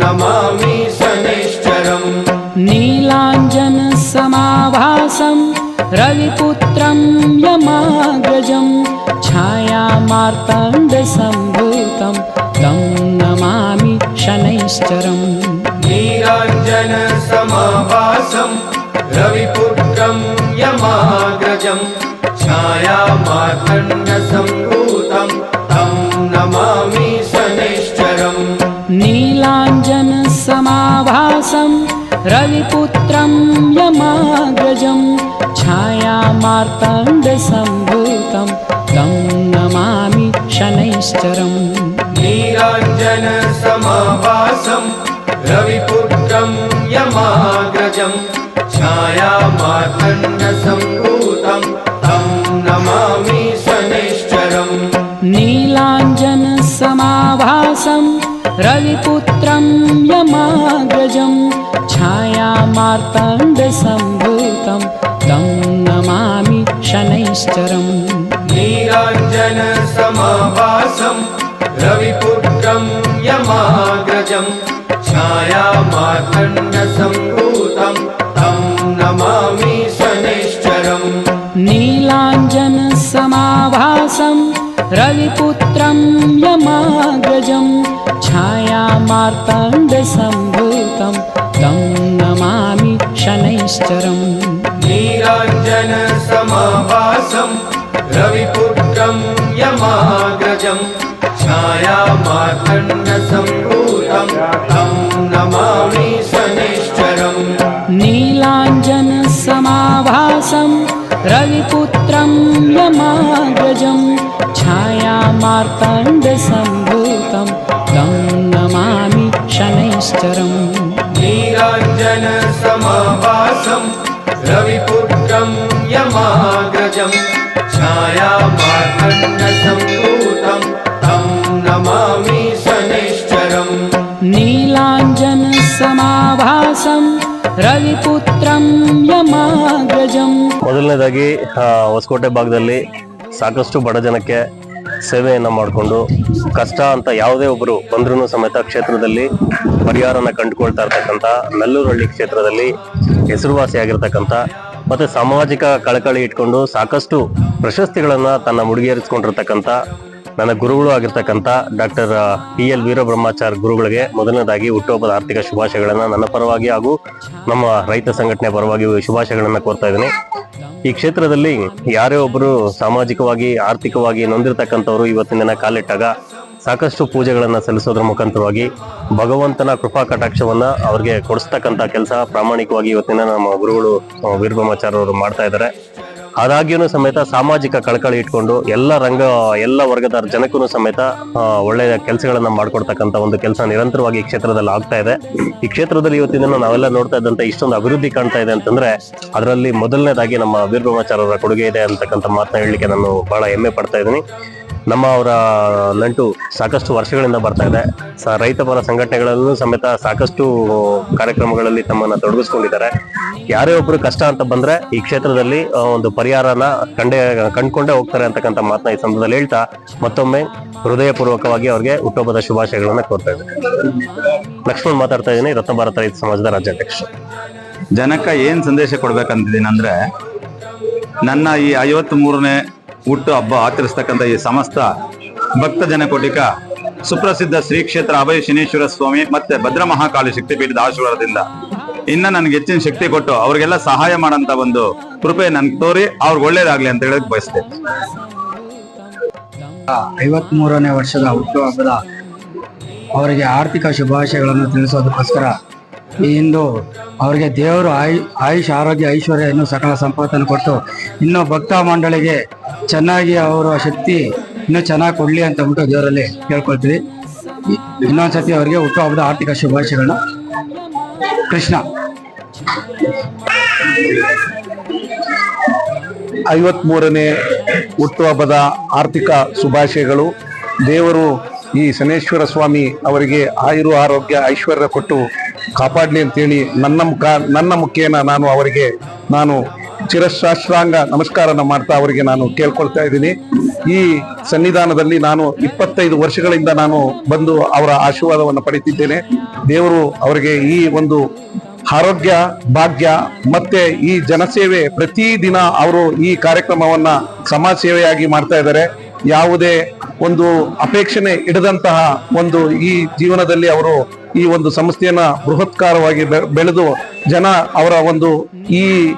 नमामि शनैश्चरम्। नीलाञ्जनसमाभासं रविपुत्रं यमाग्रजं छायामार्ताण्डसम्भूतं तं नमामि शनैश्चरम्। नीराञ्जनसमाभासं रविपुत्रं यमाग्रजं छायामार्तण्डसम्भूतं तं नमामि नीलाञ्जनसमाभासं रविपुत्रं यमाग्रजं छायामार्ताण्डसम्भूतं तं नमामि शनैश्चरम्। नीराञ्जनसमाभासं रविपुत्रं यमाग्रजं छायामार्तण्डसम्भूतं छायामार्ताण्डसम्भूतं तं नमामि शनैश्चरम्। नीराञ्जनसमाभासं रविपुत्रं यमाग्रजं छायामार्तण्डसम्भूतं तं नमामि शनैश्चरम्। नीलाञ्जनसमाभासं रविपुत्रं यमाग्रजं छायामार्ताण्डसम्भूतं तं शनैश्चरम् नीराञ्जनसमाभासं रविपुत्रं यमाग्रजं छायामार्तण्डसम्भूतं तं नमामि शनैश्चरम् नीलाञ्जनसमाभासं रविपुत्रं यमाग्रजं छायामार्ताण्डसम्भूतं तं नमामि शनैश्चरम् नीराञ्जनसमाभासं रविपुत्रं यमाग्रजं छायामार्तण्डसम्भूतं तं नमामि शनैश्चरम् नीलाञ्जनसमाभासं रविपुत्रं यमाग्रजं ಮೊದಲನೇದಾಗಿ ಆ, ಹೊಸಕೋಟೆ ಭಾಗದಲ್ಲಿ ಸಾಕಷ್ಟು ಬಡ ಜನಕ್ಕೆ ಸೇವೆಯನ್ನ ಮಾಡಿಕೊಂಡು ಕಷ್ಟ ಅಂತ ಯಾವುದೇ ಒಬ್ಬರು ಬಂದ್ರೂ ಸಮೇತ ಕ್ಷೇತ್ರದಲ್ಲಿ ಪರಿಹಾರನ ಕಂಡುಕೊಳ್ತಾ ಇರ್ತಕ್ಕಂಥ ನಲ್ಲೂರಹಳ್ಳಿ ಕ್ಷೇತ್ರದಲ್ಲಿ ಹೆಸರುವಾಸಿಯಾಗಿರ್ತಕ್ಕಂಥ ಮತ್ತು ಸಾಮಾಜಿಕ ಕಳಕಳಿ ಇಟ್ಕೊಂಡು ಸಾಕಷ್ಟು ಪ್ರಶಸ್ತಿಗಳನ್ನು ತನ್ನ ಮುಡಿಗೇರಿಸ್ಕೊಂಡಿರ್ತಕ್ಕಂಥ ನನ್ನ ಗುರುಗಳು ಆಗಿರ್ತಕ್ಕಂಥ ಡಾಕ್ಟರ್ ಪಿ ಎಲ್ ವೀರಬ್ರಹ್ಮಾಚಾರ್ ಗುರುಗಳಿಗೆ ಮೊದಲನೇದಾಗಿ ಹುಟ್ಟುಹಬ್ಬದ ಆರ್ಥಿಕ ಶುಭಾಶಯಗಳನ್ನು ನನ್ನ ಪರವಾಗಿ ಹಾಗೂ ನಮ್ಮ ರೈತ ಸಂಘಟನೆ ಪರವಾಗಿ ಶುಭಾಶಯಗಳನ್ನು ಕೋರ್ತಾ ಇದ್ದೀನಿ. ಈ ಕ್ಷೇತ್ರದಲ್ಲಿ ಯಾರೇ ಒಬ್ಬರು ಸಾಮಾಜಿಕವಾಗಿ, ಆರ್ಥಿಕವಾಗಿ ನೊಂದಿರ್ತಕ್ಕಂಥವ್ರು ಇವತ್ತಿನ ದಿನ ಕಾಲಿಟ್ಟಾಗ ಸಾಕಷ್ಟು ಪೂಜೆಗಳನ್ನ ಸಲ್ಲಿಸೋದ್ರ ಮುಖಾಂತರವಾಗಿ ಭಗವಂತನ ಕೃಪಾ ಕಟಾಕ್ಷವನ್ನ ಅವ್ರಿಗೆ ಕೊಡಿಸ್ತಕ್ಕಂಥ ಕೆಲಸ ಪ್ರಾಮಾಣಿಕವಾಗಿ ಇವತ್ತಿನ ನಮ್ಮ ಗುರುಗಳು ವೀರಭ್ರಹ್ಮಾಚಾರ್ಯವರು ಮಾಡ್ತಾ ಇದ್ದಾರೆ. ಆದಾಗ್ಯೂ ಸಮೇತ ಸಾಮಾಜಿಕ ಕಳಕಳಿ ಇಟ್ಕೊಂಡು ಎಲ್ಲ ರಂಗ, ಎಲ್ಲ ವರ್ಗದ ಜನಕ್ಕೂ ಸಮೇತ ಒಳ್ಳೆಯ ಕೆಲಸಗಳನ್ನ ಮಾಡ್ಕೊಡ್ತಕ್ಕಂಥ ಒಂದು ಕೆಲಸ ನಿರಂತರವಾಗಿ ಈ ಕ್ಷೇತ್ರದಲ್ಲಿ ಆಗ್ತಾ ಇದೆ. ಈ ಕ್ಷೇತ್ರದಲ್ಲಿ ಇವತ್ತಿನ ನಾವೆಲ್ಲ ನೋಡ್ತಾ ಇದ್ದಂತ ಇಷ್ಟೊಂದು ಅಭಿವೃದ್ಧಿ ಕಾಣ್ತಾ ಇದೆ ಅಂತಂದ್ರೆ ಅದರಲ್ಲಿ ಮೊದಲನೇದಾಗಿ ನಮ್ಮ ವೀರಬ್ರಹ್ಮಾಚಾರ್ಯವರ ಕೊಡುಗೆ ಇದೆ ಅಂತಕ್ಕಂಥ ಮಾತನ್ನ ಹೇಳಲಿಕ್ಕೆ ನಾನು ಬಹಳ ಹೆಮ್ಮೆ ಪಡ್ತಾ ಇದ್ದೀನಿ. ನಮ್ಮ ಅವರ ನಂಟು ಸಾಕಷ್ಟು ವರ್ಷಗಳಿಂದ ಬರ್ತಾ ಇದೆ. ರೈತ ಪರ ಸಂಘಟನೆಗಳಲ್ಲೂ ಸಮೇತ ಸಾಕಷ್ಟು ಕಾರ್ಯಕ್ರಮಗಳಲ್ಲಿ ತಮ್ಮನ್ನ ತೊಡಗಿಸ್ಕೊಂಡಿದ್ದಾರೆ. ಯಾರೇ ಒಬ್ರು ಕಷ್ಟ ಅಂತ ಬಂದ್ರೆ ಈ ಕ್ಷೇತ್ರದಲ್ಲಿ ಒಂದು ಪರಿಹಾರನ ಕಂಡೇ, ಕಂಡ್ಕೊಂಡೇ ಹೋಗ್ತಾರೆ ಅಂತಕ್ಕಂಥ ಮಾತನ್ನ ಈ ಸಂದರ್ಭದಲ್ಲಿ ಹೇಳ್ತಾ ಮತ್ತೊಮ್ಮೆ ಹೃದಯಪೂರ್ವಕವಾಗಿ ಅವ್ರಿಗೆ ಹುಟ್ಟುಹಬ್ಬದ ಶುಭಾಶಯಗಳನ್ನ ಕೋರ್ತಾ ಇದ್ದೀನಿ. ಲಕ್ಷ್ಮಣ್ ಮಾತಾಡ್ತಾ ಇದ್ದೀನಿ, ರತ್ನ ಭಾರತ ರೈತ ಸಮಾಜದ ರಾಜ್ಯಾಧ್ಯಕ್ಷ. ಜನಕ್ಕೆ ಏನು ಸಂದೇಶ ಕೊಡ್ಬೇಕಂತಿದ್ದೀನಿ ಅಂದ್ರೆ ನನ್ನ ಈ ಐವತ್ತ್ ಮೂರನೇ ಹುಟ್ಟು ಹಬ್ಬ ಆಚರಿಸ್ತಕ್ಕಂಥ ಈ ಸಮಸ್ತ ಭಕ್ತ ಜನಕೋಟಿಕ ಸುಪ್ರಸಿದ್ಧ ಶ್ರೀ ಕ್ಷೇತ್ರ ಅಭಯ ಶನೇಶ್ವರ ಸ್ವಾಮಿ ಮತ್ತೆ ಭದ್ರ ಮಹಾಕಾಳಿ ಶಕ್ತಿಪೀಠದ ಆಶೀರ್ವಾದದಿಂದ. ಇನ್ನ ನನ್ಗೆ ಹೆಚ್ಚಿನ ಶಕ್ತಿ ಕೊಟ್ಟು ಅವ್ರಿಗೆಲ್ಲ ಸಹಾಯ ಮಾಡಂತ ಒಂದು ಕೃಪೆ ನನ್ಗೆ ತೋರಿ ಅವ್ರಿಗೆ ಒಳ್ಳೇದಾಗ್ಲಿ ಅಂತ ಹೇಳಕ್ ಬಯಸ್ತೇನೆ. ಐವತ್ಮೂರನೇ ವರ್ಷದ ಹುಟ್ಟುಹಬ್ಬದ ಅವರಿಗೆ ಆರ್ಥಿಕ ಶುಭಾಶಯಗಳನ್ನು ತಿಳಿಸೋದಕ್ಕೋಸ್ಕರ ಇಂದು ಅವರಿಗೆ ದೇವರು ಆಯು, ಆಯುಷ್ ಆರೋಗ್ಯ ಐಶ್ವರ್ಯ ಇನ್ನೂ ಸಕಲ ಸಂಪತ್ತನ್ನು ಕೊಟ್ಟು ಇನ್ನೂ ಭಕ್ತ ಮಂಡಳಿಗೆ ಚೆನ್ನಾಗಿ ಅವರ ಶಕ್ತಿ ಇನ್ನೂ ಚೆನ್ನಾಗಿ ಕೊಡಲಿ ಅಂತ ಬಿಟ್ಟು ದೇವರಲ್ಲಿ ಕೇಳ್ಕೊಳ್ತೀವಿ. ಇನ್ನೊಂದು ಸತಿ ಅವರಿಗೆ ಹುಟ್ಟುಹಬ್ಬದ ಆರ್ಥಿಕ ಶುಭಾಶಯಗಳನ್ನ. ಕೃಷ್ಣ. ಐವತ್ಮೂರನೇ ಹುಟ್ಟುಹಬ್ಬದ ಆರ್ಥಿಕ ಶುಭಾಶಯಗಳು. ದೇವರು ಈ ಶನೇಶ್ವರ ಸ್ವಾಮಿ ಅವರಿಗೆ ಆಯುರು ಆರೋಗ್ಯ ಐಶ್ವರ್ಯ ಕೊಟ್ಟು ಕಾಪಾಡಲಿ ಅಂತೇಳಿ ನನ್ನ ಮುಖ, ನನ್ನ ಮುಖೇನ ನಾನು ಅವರಿಗೆ, ನಾನು ಚಿರಶಾಸ್ತ್ರಾಂಗ ನಮಸ್ಕಾರನ ಮಾಡ್ತಾ ಅವರಿಗೆ ನಾನು ಕೇಳ್ಕೊಳ್ತಾ ಇದ್ದೀನಿ. ಈ ಸನ್ನಿಧಾನದಲ್ಲಿ ನಾನು ಇಪ್ಪತ್ತೈದು ವರ್ಷಗಳಿಂದ ನಾನು ಬಂದು ಅವರ ಆಶೀರ್ವಾದವನ್ನು ಪಡಿತಿದ್ದೇನೆ ದೇವರು ಅವರಿಗೆ ಈ ಒಂದು ಆರೋಗ್ಯ, ಭಾಗ್ಯ, ಮತ್ತೆ ಈ ಜನಸೇವೆ ಪ್ರತಿದಿನ ಅವರು ಈ ಕಾರ್ಯಕ್ರಮವನ್ನ ಸಮಾಜ ಸೇವೆಯಾಗಿ ಮಾಡ್ತಾ ಇದ್ದಾರೆ. ಯಾವುದೇ ಒಂದು ಅಪೇಕ್ಷಣೆ ಇಡದಂತಹ ಒಂದು ಈ ಜೀವನದಲ್ಲಿ ಅವರು ಈ ಒಂದು ಸಂಸ್ಥೆಯನ್ನ ಬೃಹತ್ಕಾರವಾಗಿ ಬೆಳೆದು ಜನ ಅವರ ಒಂದು ಈ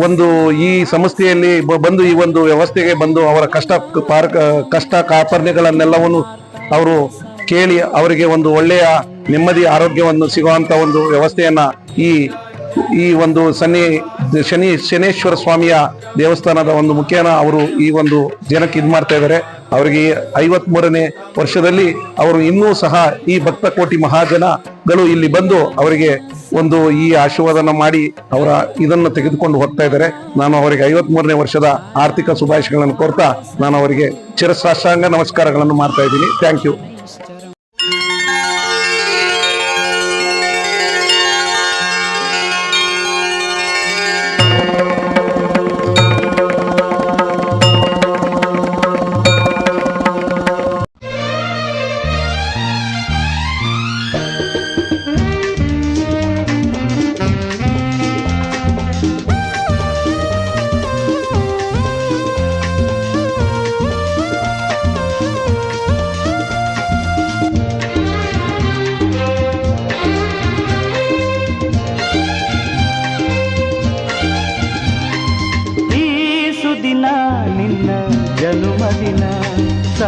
ಒಂದು ಈ ಸಂಸ್ಥೆಯಲ್ಲಿ ಬಂದು ಈ ಒಂದು ವ್ಯವಸ್ಥೆಗೆ ಬಂದು ಅವರ ಕಷ್ಟ ಕಷ್ಟ ಕಾರ್ಪಣ್ಯಗಳನ್ನೆಲ್ಲವನ್ನು ಅವರು ಕೇಳಿ ಅವರಿಗೆ ಒಂದು ಒಳ್ಳೆಯ ನೆಮ್ಮದಿ, ಆರೋಗ್ಯವನ್ನು ಸಿಗುವಂತ ಒಂದು ವ್ಯವಸ್ಥೆಯನ್ನ ಈ ಈ ಒಂದು ಸನ್ನಿ, ಶನಿ, ಶನೇಶ್ವರ ಸ್ವಾಮಿಯ ದೇವಸ್ಥಾನದ ಒಂದು ಮುಖೇನ ಅವರು ಈ ಒಂದು ಜನಕ್ಕೆ ಇದು ಮಾಡ್ತಾ ಇದ್ದಾರೆ. ಅವರಿಗೆ ಐವತ್ ಮೂರನೇ ವರ್ಷದಲ್ಲಿ ಅವರು ಇನ್ನೂ ಸಹ ಈ ಭಕ್ತ ಕೋಟಿ ಮಹಾಜನಗಳು ಇಲ್ಲಿ ಬಂದು ಅವರಿಗೆ ಒಂದು ಈ ಆಶೀರ್ವಾದನ ಮಾಡಿ ಅವರ ಇದನ್ನು ತೆಗೆದುಕೊಂಡು ಹೋಗ್ತಾ ಇದ್ದಾರೆ. ನಾನು ಅವರಿಗೆ ಐವತ್ ಮೂರನೇ ವರ್ಷದ ಆರ್ಥಿಕ ಶುಭಾಶಯಗಳನ್ನು ಕೋರ್ತಾ ನಾನು ಅವರಿಗೆ ಚಿರಸಾಷ್ಟಾಂಗ ನಮಸ್ಕಾರಗಳನ್ನು ಮಾಡ್ತಾ ಇದ್ದೀನಿ. Thank you